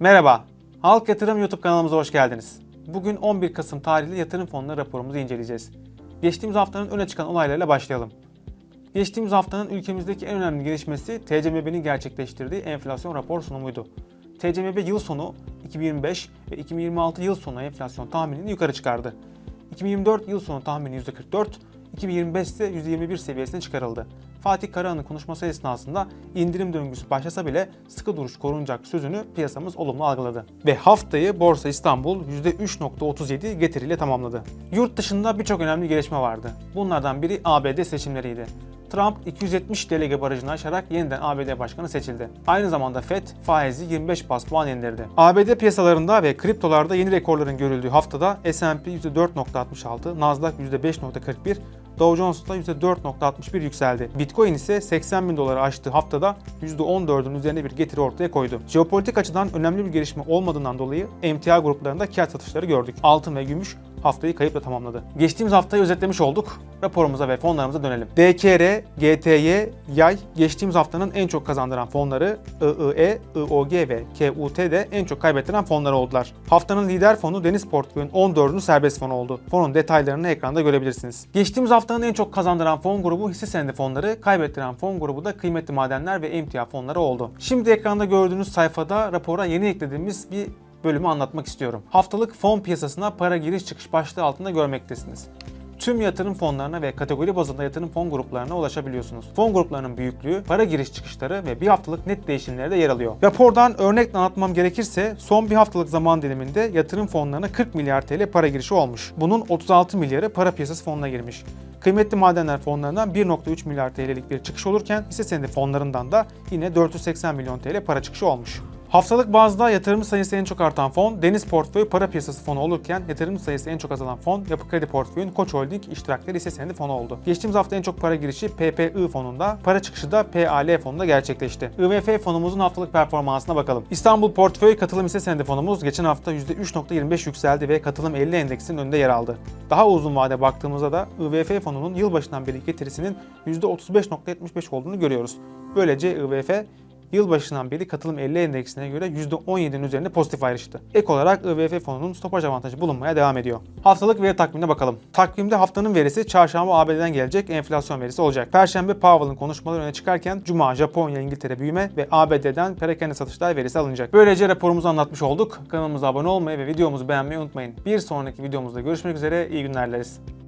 Merhaba, Halk Yatırım YouTube kanalımıza hoş geldiniz. Bugün 11 Kasım tarihli yatırım fonları raporumuzu inceleyeceğiz. Geçtiğimiz haftanın öne çıkan olaylarla başlayalım. Geçtiğimiz haftanın ülkemizdeki en önemli gelişmesi TCMB'nin gerçekleştirdiği enflasyon rapor sunumuydu. TCMB yıl sonu 2025 ve 2026 yıl sonu enflasyon tahminini yukarı çıkardı. 2024 yıl sonu tahmini %44, 2025 ise %21 seviyesine çıkarıldı. Fatih Karahan'ın konuşması esnasında indirim döngüsü başlasa bile sıkı duruş korunacak sözünü piyasamız olumlu algıladı. Ve haftayı Borsa İstanbul %3.37 getiriyle tamamladı. Yurt dışında birçok önemli gelişme vardı. Bunlardan biri ABD seçimleriydi. Trump 270 delege barajını aşarak yeniden ABD başkanı seçildi. Aynı zamanda FED faizi 25 bas puan indirdi. ABD piyasalarında ve kriptolarda yeni rekorların görüldüğü haftada S&P %4.66, Nasdaq %5.41, Dow Jones da %4.61 yükseldi. Bitcoin ise 80 bin doları aştığı haftada %14'ün üzerine bir getiri ortaya koydu. Jeopolitik açıdan önemli bir gelişme olmadığından dolayı emtia gruplarında kağıt satışları gördük. Altın ve gümüş haftayı kayıpla tamamladı. Geçtiğimiz haftayı özetlemiş olduk. Raporumuza ve fonlarımıza dönelim. DKR, GTY, Yay geçtiğimiz haftanın en çok kazandıran fonları, IIE, IOG ve KUT de en çok kaybettiren fonlar oldular. Haftanın lider fonu Deniz Portföy'ün 14'ünü serbest fon oldu. Fonun detaylarını ekranda görebilirsiniz. Geçtiğimiz haftanın en çok kazandıran fon grubu hisse senedi fonları, kaybettiren fon grubu da kıymetli madenler ve emtia fonları oldu. Şimdi ekranda gördüğünüz sayfada rapora yeni eklediğimiz bir bölümü anlatmak istiyorum. Haftalık fon piyasasına para giriş çıkış başlığı altında görmektesiniz. Tüm yatırım fonlarına ve kategori bazında yatırım fon gruplarına ulaşabiliyorsunuz. Fon gruplarının büyüklüğü, para giriş çıkışları ve bir haftalık net değişimleri de yer alıyor. Rapordan örnekle anlatmam gerekirse son bir haftalık zaman diliminde yatırım fonlarına 40 milyar TL para girişi olmuş. Bunun 36 milyarı para piyasası fonuna girmiş. Kıymetli madenler fonlarından 1.3 milyar TL'lik bir çıkış olurken hisse senedi fonlarından da yine 480 milyon TL para çıkışı olmuş. Haftalık bazda yatırım sayısı en çok artan fon Deniz Portföy Para Piyasası fonu olurken yatırım sayısı en çok azalan fon Yapı Kredi Portföy'ün Koç Holding iştirakleri hisse senedi fonu oldu. Geçtiğimiz hafta en çok para girişi PPI fonunda, para çıkışı da PAL fonunda gerçekleşti. IVF fonumuzun haftalık performansına bakalım. İstanbul Portföy Katılım Hisse Senedi fonumuz geçen hafta %3.25 yükseldi ve Katılım 50 endeksinin önünde yer aldı. Daha uzun vade baktığımızda da IVF fonunun yılbaşından beri getirisinin %35.75 olduğunu görüyoruz. Böylece IVF yılbaşından beri katılım 50 endeksine göre %17'nin üzerinde pozitif ayrıştı. Ek olarak IVF fonunun stopaj avantajı bulunmaya devam ediyor. Haftalık veri takvimine bakalım. Takvimde haftanın verisi çarşamba ABD'den gelecek enflasyon verisi olacak. Perşembe Powell'ın konuşmaları öne çıkarken Cuma Japonya, İngiltere büyüme ve ABD'den perakende satışlar verisi alınacak. Böylece raporumuzu anlatmış olduk. Kanalımıza abone olmayı ve videomuzu beğenmeyi unutmayın. Bir sonraki videomuzda görüşmek üzere. İyi günler dileriz.